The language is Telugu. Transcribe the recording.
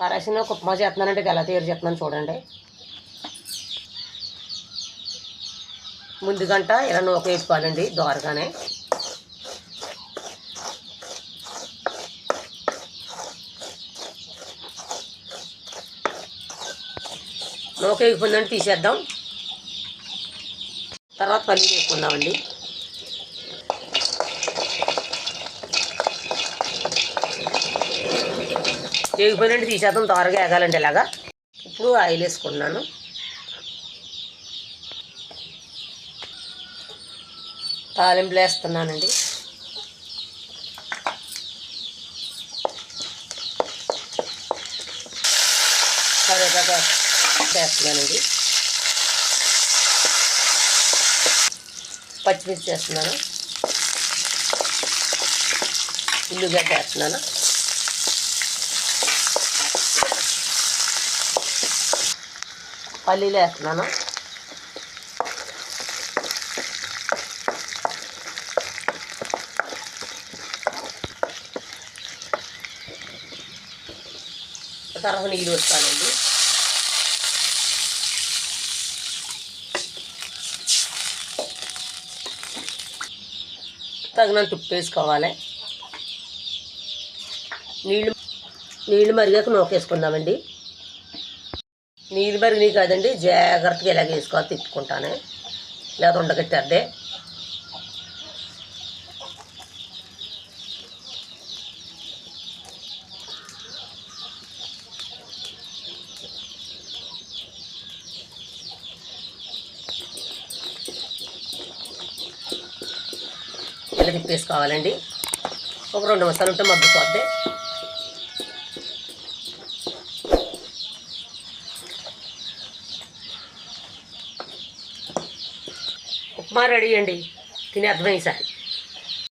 కరాసిన ఒక ఉప్మా చేస్తున్నానంటే ఎలా తయారు చేస్తున్నాను చూడండి. ముందు గంట ఇలా నూక వేసుకోవాలండి దోరగానే. నూక వేయకుండా తీసేద్దాం. తర్వాత పల్లీలు వేసుకుందామండి వేగిపోయినట్టు తీసేద్దాం త్వరగా ఎగాలండి ఇలాగా ఇప్పుడు ఆయిల్ వేసుకుంటున్నాను. తాలింపులు వేస్తున్నానండి. కరివేపాకు వేస్తున్నానండి. పచ్చిమిర్చి వేస్తున్నాను. ఉల్లిగడ్డ వేస్తున్నాను. పల్లీలు వేస్తున్నాను. తర్వాత నీళ్ళు వస్తానండి తగినంత ఉప్పు వేసుకోవాలి. నీళ్ళు నీళ్ళు మరిగాక నూకేసుకుందామండి. నీళ్ళు పెరిగినాయి కాదండి. జాగ్రత్తగా ఇలాగ వేసుకోవాలి తిప్పుకుంటాను. లేదా ఉండగట్టేద్దే ఇలా తిప్పేసుకోవాలండి? ఒక రెండు నిమిషాలు ఉంటే మగ్గిపోద్ది ఉప్మా రెడీ అండి. తినేద్దాం ఈసారి.